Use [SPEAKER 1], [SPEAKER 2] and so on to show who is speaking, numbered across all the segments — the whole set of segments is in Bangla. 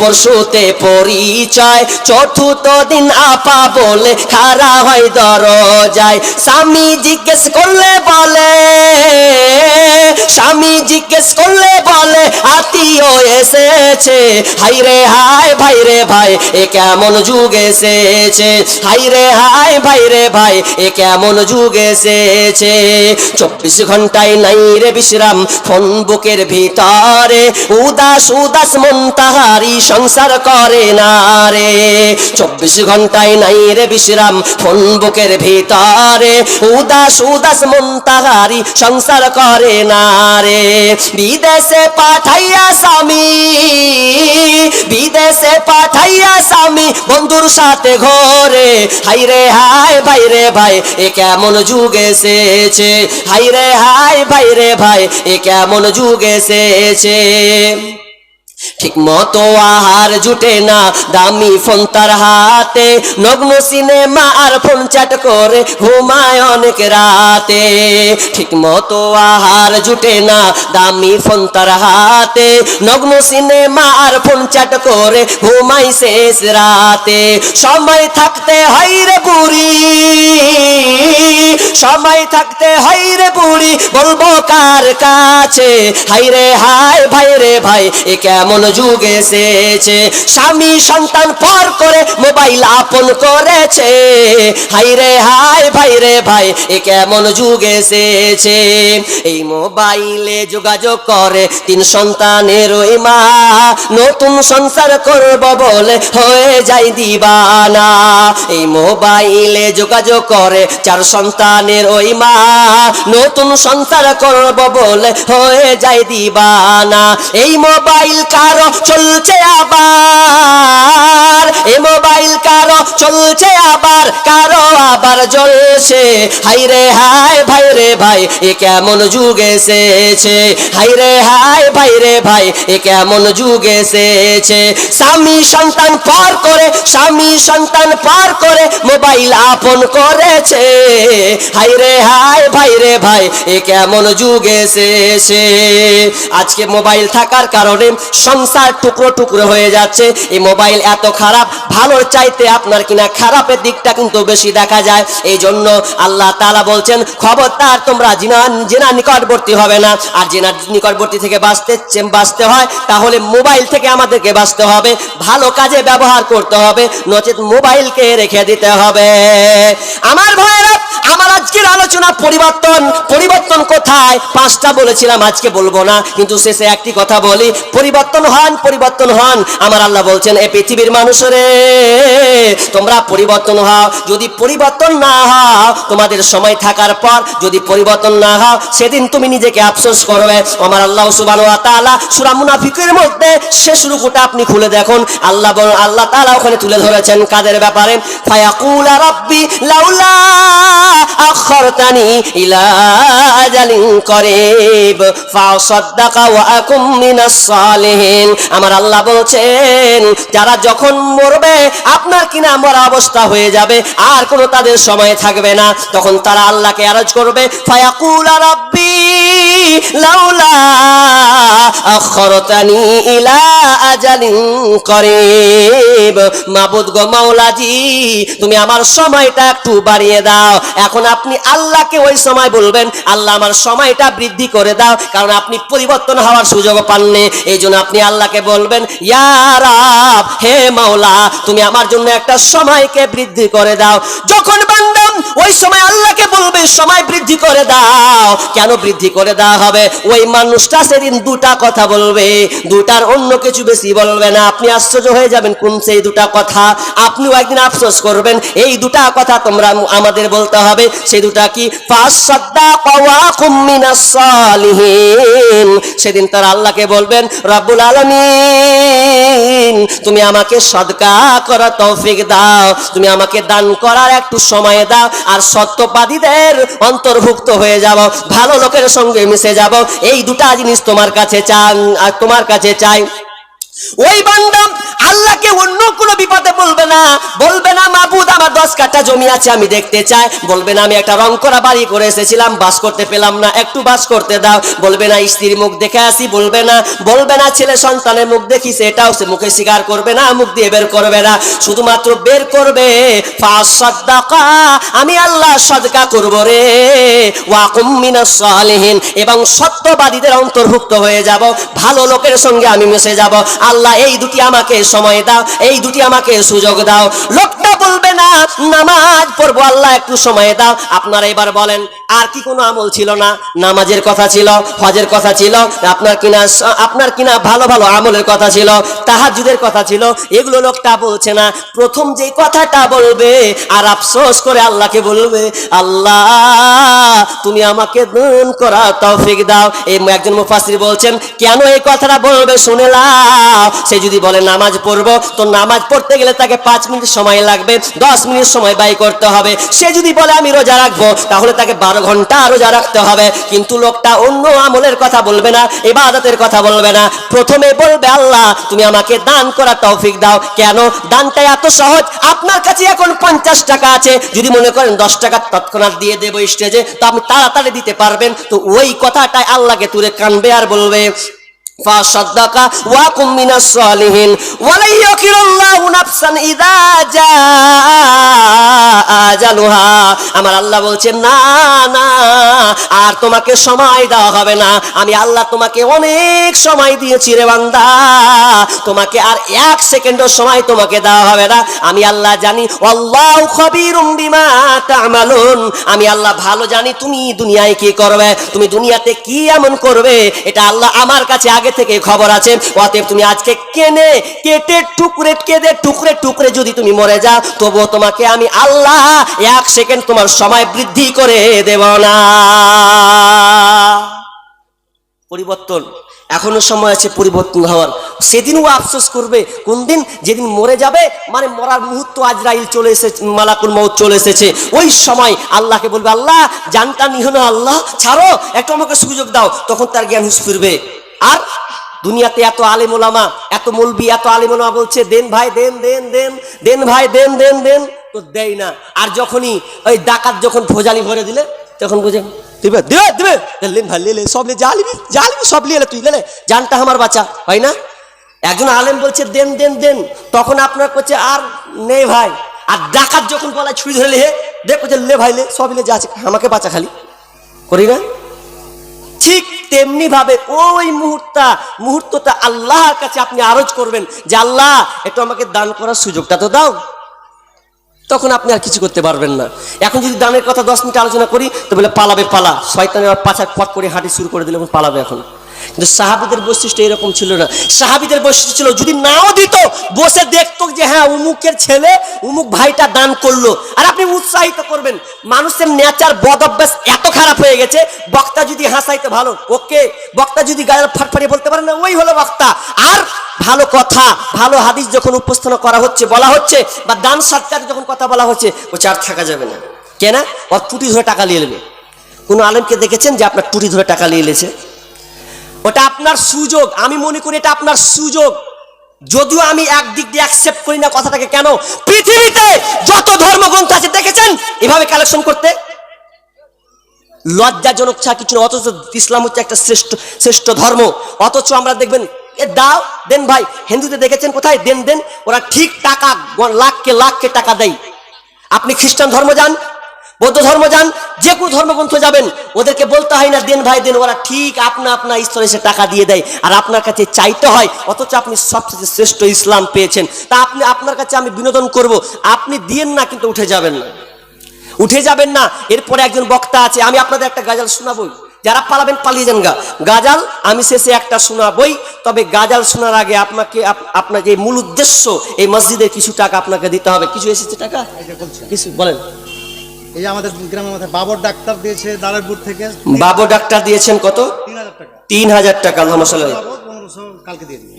[SPEAKER 1] পরশুতে পরিচয়, চতুর্থ দিন আপা বলে খারা হয় দরজায়। স্বামী জিজ্ঞেস করলে বলে, স্বামী জিজ্ঞেস করলে বলে, আত্মীয় এসেছে। হাই রে হাই ভাই রে ভাই, এ কেমন যুগ এসেছে? হাই রে হাই ভাই রে ভাই, এ কেমন যুগ এসেছে? চব্বিশ ঘন্টায় নাই রে বিশ্রাম, ফোন বুকের ভিতরে। উদাস উদাস মন তাহারি সংসার করে না রে। চব্বিশ ঘন্টায় নাই রে বিশ্রাম ফোন বুকের ভিতরে। উদাস উদাস মন তাহারি সংসার করে না রে। বিদেশে পাঠাইয়া স্বামী, বিদেশে পাঠাইয়া স্বামী বন্ধুর সাথে ঘরে। হাই রে, হাই, ভাই রে, ভাই, এ কেমন যুগ এসেছে? হাই রে, হাই, ভাই রে, ভাই, এ কেমন যুগ এসেছে? ঠিক মতো আহার জুটে না। দামি ফোন তার হাতে। নগ্ন সিনেমা আর ফোন চ্যাট করে ঘুমায় অনেক রাতে। ঠিক মতো আহার জুটে না। দামি ফোন তার হাতে। নগ্ন সিনেমা আর ফোন চ্যাট করে ঘুমাই শেষ রাতে। সময় থাকতে হয় রে বুড়ি। সময় থাকতে হয় রে বুড়ি। বলব কার কাছে? হাই রে হাই ভাই রে ভাই, এ কেমন যুগ এসেছে। স্বামী সন্তান পর করে মোবাইল আপন করেছে। হাই রে হাই, ভাই রে ভাই, এ কেমন যুগ এসেছে। এই মোবাইলে যোগাযোগ করে তিন সন্তানের ওই মা। নতুন সংসার করব বলে হয়ে যায় দিবানা। এই মোবাইলে যোগাযোগ করে চার সন্তানের ওই মা। নতুন সংসার করব বলে হয়ে যায় দিবানা। এই মোবাইল কারও চলছে আবার এই মোবাইল কারও চলছে আবার, কারও আবার জ্বলছে। হাই রে হাই, ভাই রে ভাই, এ কেমন যুগ এসেছে? হাই রে হাই, ভাই রে ভাই, এ কেমন যুগ এসেছে? স্বামী সন্তান পার করে, স্বামী সন্তান পার করে মোবাইল আপন করেছে। হাই রে হাই, ভাই রে ভাই, এ কেমন যুগ এসেছে? আজকে মোবাইল থাকার কারণে সংসার টুকরো টুকরো হয়ে যাচ্ছে। এই মোবাইল এত খারাপ, ভালোর চাইতে আপনার কিনা খারাপের দিকটা কিন্তু বেশি দেখা যায়। এই জন্য আল্লাহ তালা বলছেন, খবরদার, তোমরা জিনা জেনা নিকটবর্তী হবে না। আর জেনা নিকটবর্তী থেকে বাঁচতে বাঁচতে হয়, তাহলে মোবাইল থেকে আমাদেরকে বাঁচতে হবে। ভালো কাজে ব্যবহার করতে হবে, নচেত মোবাইলকে রেখে দিতে হবে। আমার ভাইয়েরা আমার আজকের আলোচনা পরিবর্তন পরিবর্তন কোথায়? পাঁচটা বলেছিলাম, আজকে বলব না, কিন্তু শেষে একটি কথা বলি। পরিবর্তন হন পরিবর্তন হন। আমার আল্লাহ বলছেন, এ পৃথিবীর মানুষরে তোমরা পরিবর্তন হও। যদি পরিবর্তন না হও, তোমাদের সময় থাকার পর যদি পরিবর্তন না হও, সেদিন তুমি নিজেকে আফসোস করবে। আমার আল্লাহ সুবান সূরা মুনাফিকের মধ্যে শেষ রুকুটা আপনি খুলে দেখুন। আল্লাহ আল্লাহ তাআলা ওখানে তুলে ধরেছেন কাদের ব্যাপারে? ফায়াকুল রাব্বি লাউলা আখরতানি ইলা করিব। আকুম মিনাস আমার আল্লাহ বলছেন, যারা যখন মরবে, আপনার কিনা মরা অবস্থা হয়ে যাবে, আর কোনো তাদের সময় থাকবে না। তখন তারা আল্লাহকে আরজ করবে লাউলা আখরতানি ইলা আজালিন করিব। মাবুদ গো মাওলাজি, তুমি আমার সময়টা একটু বাড়িয়ে দাও। এখন আপনি আল্লাহকে ওই সময় বলবেন, আল্লাহ, আমার সময়টা বৃদ্ধি করে দাও। কারণ আপনি পরিবর্তন হওয়ার সুযোগ পাননি। এই জন্য আপনি আল্লাহকে বলবেন হে মাওলা, তুমি আমার জন্য একটা সময়কে বৃদ্ধি করে দাও। যখন বান্দাম ওই সময় আল্লাহকে বলবে, সময় বৃদ্ধি করে দাও। কেন বৃদ্ধি করে দেওয়া হবে? ওই মানুষটা সেদিন দুটা কথা বলবে, দুটার অন্য কিছু বেশি বলবে না। আপনি আশ্চর্য হয়ে যাবেন কোন সেই দুটা কথা। আপনিও একদিন আফসোস করবেন, এই দুটা কথা তোমরা আমাদের বলতে হবে। হবে। সেই দুটা কি? সেদিন তারা আল্লাহকে বলবেন, রব্বুল আলামিন, তুমি আমাকে সদকা করার তৌফিক দাও। তুমি আমাকে দান করার একটু সময় দাও। আর সত্যবাদীদের অন্তর্ভুক্ত হয়ে যাব। ভালো লোকের সঙ্গে মিশে যাব। এই দুটা জিনিস তোমার কাছে চান, আর তোমার কাছে চাই। ওই বান্দা আল্লাহকে অন্য কোনো বিপদে বলবে না। বলবে না, মাবুদ, আমার দশ কাঠা জমি আছে, আমি দেখতে চাই। বলবে না, আমি একটা রং করা বাড়ি করে এসেছিলাম, বাস করতে পেলাম না, একটু বাস করতে দাও। বলবে না, স্ত্রীর মুখ দেখে আসি। বলবে না বলবে না, ছেলে সন্তানের মুখ দেখি, সেটাও সে মুখে স্বীকার করবে না, মুখ দিয়ে বের করবে না। শুধুমাত্র বের করবে আমি আল্লাহ সদকা করব রে। ওয়াকুম মিনাস এবং সত্যবাদীদের অন্তর্ভুক্ত হয়ে যাব। ভালো লোকের সঙ্গে আমি মিশে যাব। আল্লাহ, এই দুটি আমাকে সময় দাও, এই দুটি আমাকে সুযোগ দাও। লোকটা বলবে না নামাজ পড়ব আল্লাহ, একটু সময় দাও। আপনারা এবার বলেন, আর কি কোনো আমল ছিল না? নামাজের কথা ছিল, হজের কথা ছিল, আপনার কিনা আপনার কিনা ভালো ভালো আমলের কথা ছিল তাহাজুদের কথা ছিল, এগুলো লোকটা বলছে না। প্রথম যে কথাটা বলবে, আর আফসোস করে আল্লাহকে বলবে, আল্লাহ, তুমি আমাকে দান করা তৌফিক দাও। এই একজন মুফাসির বলছেন, কেন এই কথাটা বলবে শুনে লাও সে যদি বলে, নামাজ পড়ব। তো নামাজ পড়তে গেলে তাকে পাঁচ মিনিট সময় লাগবে, দশ মিনিট সময় ব্যয় করতে হবে। সে যদি বলে, আমি রোজা রাখব, তাহলে তাকে বারো ঘণ্টা রোজা রাখতে হবে। কিন্তু লোকটা অন্য আমলের কথা বলবে না এবাদতের কথা বলবে না। প্রথমে বলবে, আল্লাহ, তুমি আমাকে দান করা তৌফিক দাও। কেন? দানটা এত সহজ। আপনার কাছে এখন পঞ্চাশ টাকা আছে। যদি মনে করেন দশ টাকা তৎক্ষণাৎ দিয়ে দেবো স্টেজে, তো আপনি তাড়াতাড়ি দিতে পারবেন। তো ওই কথাটাই আল্লাহকে তুলে কানবে আর বলবে فصدق وكن من الصالحين ولن يكر الله نفسا إذا جاء أجلها আমার আল্লাহ বলছেন না না আর তোমাকে সময় দেওয়া হবে না আমি আল্লাহ তোমাকে অনেক সময় দিয়েছি রে বান্দা তোমাকে আর এক সেকেন্ডও সময় তোমাকে দেওয়া হবে না আমি আল্লাহ জানি আল্লাহ খবিরুম বিমা তামালুন আমি আল্লাহ ভালো জানি তুমি দুনিয়ায় কি করবে তুমি দুনিয়াতে কি এমন করবে এটা আল্লাহ আমার কাছে আগে থেকে খবর আছে। অতএব তুমি আজকে কেনে, কেটে টুকরে, কেঁদে টুকরে টুকরে যদি তুমি মরে যাও, তবুও তোমাকে আমি আল্লাহ এক সেকেন্ড তোমার সময় বৃদ্ধি করে দেব না। পরিবর্তন, এখনও সময় আছে পরিবর্তন হওয়ার। সেদিনও আফসোস করবে, কোন দিন? যেদিন মরে যাবে মানে মরার মুহূর্ত আজরাইল চলে এসেছে, মালাকুল মৌত চলে এসেছে। ওই সময় আল্লাহকে বলবে, আল্লাহ, জানটা নিহ আল্লাহ, ছাড়ো, একটু আমাকে সুযোগ দাও। তখন তার জ্ঞান হুশ ফিরবে আর দুনিয়াতে এত আলেম ওলামা এত মলবি, এত আলেম ওলামা বলছে, দেন ভাই, দেন দেন দেন দেন ভাই, দেন দেন দেন। তো দেয় না। আর যখনই ওই ডাকাত যখন ভোজালি ভরে দিলে, তখন বুঝে দিবে দিবে দিবে লেন ভাই, লে সব লে জালিবি জালিবি সব লে তুই, লে জানটা আমার বাচ্চা হয় না? একজন আলেম বলছে, দেন দেন দেন। তখন আপনার করছে আর নেই ভাই। আর ডাকাত যখন গলায় ছুরি ধরে লে দেখো যে, লে, ভাই, লে, সব লে, যা আছে, আমাকে বাঁচা খালি। করি না? ঠিক তেমনি ভাবে ওই মুহূর্তটা মুহূর্তটা আল্লাহর কাছে আপনি আরজ করবেন যে, আল্লাহ, একটু আমাকে দান করার সুযোগটা তো দাও। তখন আপনি আর কিছু করতে পারবেন না। এখন যদি দানের কথা দশ মিনিট আলোচনা করি, তো বলে পালাবে, পালা। শয়তানের পাছার পট করে হাঁটি শুরু করে দিলে পালাবে এখন। কিন্তু সাহাবিদের বৈশিষ্ট্য এরকম ছিল না। সাহাবিদের বৈশিষ্ট্য ছিল, যদি নাও দিত, বসে দেখতো যে হ্যাঁ উমুকের ছেলে, উমুক ভাইটা দান করল। আর আপনি উৎসাহিত করবেন, মানুষের নেচার, বদ অভ্যাস এত খারাপ হয়ে গেছে, বক্তা যদি হাসাইতে ভালো, ওকে, বক্তা যদি গায়ের ফাটফাটিয়ে বলতে পারে না, ওই হলো বক্তা। আর ভালো কথা, ভালো হাদিস যখন উপস্থাপনা করা হচ্ছে, বলা হচ্ছে, বা দান সাতকাতে যখন কথা বলা হচ্ছে ও চার থাকা যাবে না। কেনা? ওর টুটি ধরে টাকা নিয়ে নেবে। কোনো আলেমকে দেখেছেন যে আপনার টুটি ধরে টাকা নিয়ে এলেছে ওটা আপনার সুযোগ। আমি মনে করি এটা আপনার সুযোগ। যদিও আমি একদিক দিয়ে অ্যাকসেপ্ট করি না কথাটাকে, কেন? পৃথিবীতে যত ধর্মগ্রন্থ আছে, দেখেছেন? এভাবে কালেকশন করতে? লজ্জাজনক ছাড়া কিছু না, অথচ ইসলাম হচ্ছে একটা শ্রেষ্ঠ শ্রেষ্ঠ ধর্ম। অথচ আমরা দেখবেন, এ দাও, দেন ভাই হিন্দুতে দেখেছেন কোথায়? দেন দেন, ওরা ঠিক টাকা, লাখকে লাখকে টাকা দেয়। আপনি খ্রিস্টান ধর্ম যান বৌদ্ধ ধর্ম যান, যে কোনো ধর্মগ্রন্থ যাবেন, ওদেরকে বলতে হয় না, দেন ভাই, দেন, ওরা ঠিক আপনা আপনা স্তরে এসে টাকা দিয়ে দেয়, আর আপনার কাছে চাইতে হয়, অথচ আপনি সবচেয়ে শ্রেষ্ঠ ইসলাম পেয়েছেন। তা আপনি, আপনার কাছে আমি বিনোদন করব, আপনি দিয়েন না, কিন্তু উঠে যাবেন না। উঠে যাবেন না, এরপরে একজন বক্তা আছে, আমি আপনাদের একটা গাজাল শোনাবই। যারা পালাবেন, পালিয়ে যান গা। গাজাল, আমি শেষে একটা শোনাবই, তবে গাজাল শোনার আগে আপনাকে, আপ- আপনার যে মূল উদ্দেশ্য, এই মসজিদের কিছু টাকা আপনাকে দিতে হবে। কিছু এসেছে টাকা? কিছু বলেন।
[SPEAKER 2] এই যে আমাদের গ্রামের মধ্যে বাবর ডাক্তার দিয়েছে দারারপুর থেকে।
[SPEAKER 1] বাবু ডাক্তার দিয়েছেন কত?
[SPEAKER 2] তিন হাজার টাকা।
[SPEAKER 1] তিন হাজার টাকা
[SPEAKER 2] বাবর পনেরোশো কালকে দিয়ে দিবে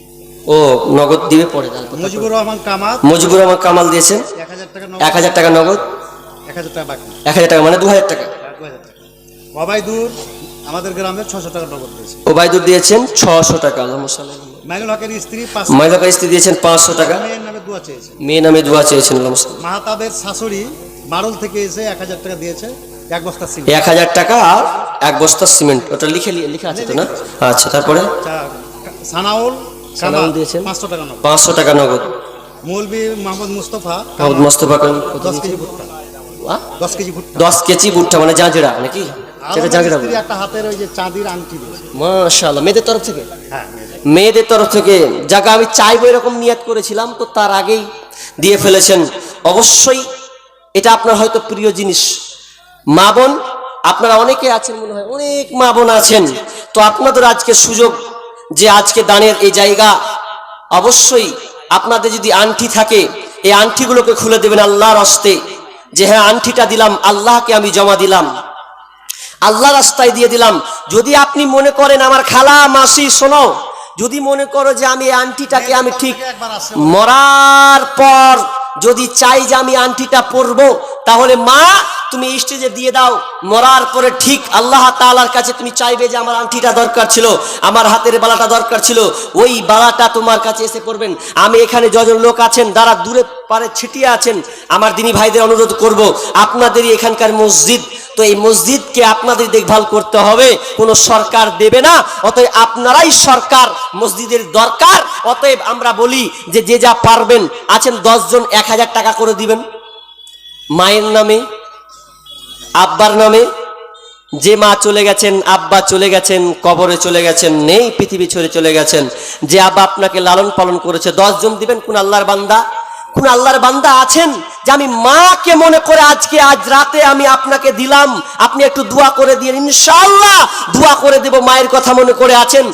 [SPEAKER 1] ও নগদ দিবে পরে।
[SPEAKER 2] মুজিবুর রহমান কামাত
[SPEAKER 1] মুজিবুর রহমান কামাল দিয়েছেন?
[SPEAKER 2] এক হাজার টাকা
[SPEAKER 1] নগদ।
[SPEAKER 2] এক হাজার টাকা বাকি।
[SPEAKER 1] এক হাজার টাকা মানে দু হাজার টাকা।
[SPEAKER 2] অবাইদুর আমাদের গ্রামে ছশো টাকা নগদ দিয়েছে।
[SPEAKER 1] ওবায়দুর দিয়েছেন ছশো টাকা আল্লাহ মশাল্লাহ
[SPEAKER 2] মাইনুল হকের স্ত্রী পাঁচ
[SPEAKER 1] মহিলা স্ত্রী দিয়েছেন পাঁচশো টাকা।
[SPEAKER 2] মেয়ের নামে দোয়া চেয়েছে
[SPEAKER 1] মেয়ে নামে দোয়া চেয়েছেন আল্লাহ মশাল্লাহ
[SPEAKER 2] মাহাতাবের শাশুড়ি বারুল থেকে এসে এক হাজার টাকা দিয়েছে এক বস্তা সিমেন্ট।
[SPEAKER 1] এক হাজার টাকা আর এক বস্তা সিমেন্ট ওটা লিখে লিখে আছে তো না? আচ্ছা তারপরে?
[SPEAKER 2] আচ্ছা, সানাউল
[SPEAKER 1] সানাউল দিয়েছেন?
[SPEAKER 2] পাঁচশো টাকা নগদ।
[SPEAKER 1] পাঁচশো টাকা নগদ।
[SPEAKER 2] মৌলবী মোহাম্মদ মুস্তফা
[SPEAKER 1] মোহাম্মদ মোস্তফা
[SPEAKER 2] দশ কেজি ভুট্টা। দশ কেজি ভুট্টা।
[SPEAKER 1] দশ কেজি ভুট্টা মানে জাঁজরা নাকি? সেটা
[SPEAKER 2] একটা হাতের ওই যে চাঁদির আংটি
[SPEAKER 1] মাশাআল্লাহ মেয়েদের তরফ থেকে?
[SPEAKER 2] হ্যাঁ
[SPEAKER 1] মেয়েদের তরফ থেকে। যাকে আমি চাইব এরকম নিয়াত করেছিলাম তো তার আগেই দিয়ে ফেলেছেন। অবশ্যই এটা আপনার হয়তো প্রিয় জিনিস। মা বোন আপনারা অনেকে আছেন মনে হয় অনেক মা বোন আছেন। তো আপনাদের আজকে সুযোগ যে আজকে দানের এই জায়গা অবশ্যই আপনাদের যদি আংটি থাকে এই আংটিগুলোকে খুলে দেবেন আল্লাহর হস্তে। যে হ্যাঁ আংটিটা দিলাম আল্লাহকে আমি জমা দিলাম। আল্লাহ রাস্তায় দিয়ে দিলাম। যদি আপনি মনে করেন আমার খালা মাসি শোনো যদি মনে করো যে আমি এই আন্টিটাকে আমি ঠিক মরার পর যদি চাই যে আমি আংটিটা পরব, তাহলে মা, তুমি স্টেজে দিয়ে দাও। মরার পরে ঠিক আল্লাহ তালার কাছে তুমি চাইবে যে আমার আংটিটা দরকার ছিল, আমার হাতের বালাটা দরকার ছিল। ওই বালাটা তোমার কাছে এসে পড়বেন। আমি এখানে যজন লোক আছেন, যারা দূরে পারে ছিটিয়ে আছেন, আমার দিনী ভাইদের অনুরোধ করব, আপনাদেরই এখানকার মসজিদ তো এই মসজিদকে আপনাদের দেখভাল করতে হবে, কোনো সরকার দেবে না, অতএব আপনারাই সরকার, মসজিদের দরকার, অতএব আমরা বলি যে যে যা পারবেন, আছেন দশজন, এক হাজার টাকা করে দিবেন। মায়ের নামে, আব্বার নামে, যে মা চলে গেছেন, আব্বা চলে গেছেন, কবরে চলে গেছেন, নেই, পৃথিবী ছেড়ে চলে গেছেন, যে আব্বা আপনাকে লালন পালন করেছে, দশজন দিবেন, কোন আল্লাহর বান্দা, কোন আল্লাহর বান্দা আছেন যে আমি মাকে মনে করে আজকে, আজ রাতে আমি আপনাকে দিলাম। আপনি একটু দোয়া করে দিয়ে ইনশাআল্লাহ দোয়া করে দেব। মায়ের কথা মনে করে আছেন।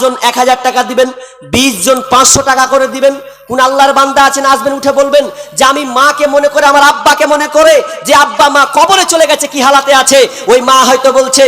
[SPEAKER 1] জন এক হাজার টাকা দিবেন। বিশ জন পাঁচশো টাকা করে দিবেন। কোন আল্লাহর বান্দা আছেন? আসবেন, উঠে বলবেন, যে আমি মাকে মনে করে, আমার আব্বাকে মনে করে, যে আব্বা মা কবরে চলে গেছে, কি হালাতে আছে? ওই মা হয়তো বলছে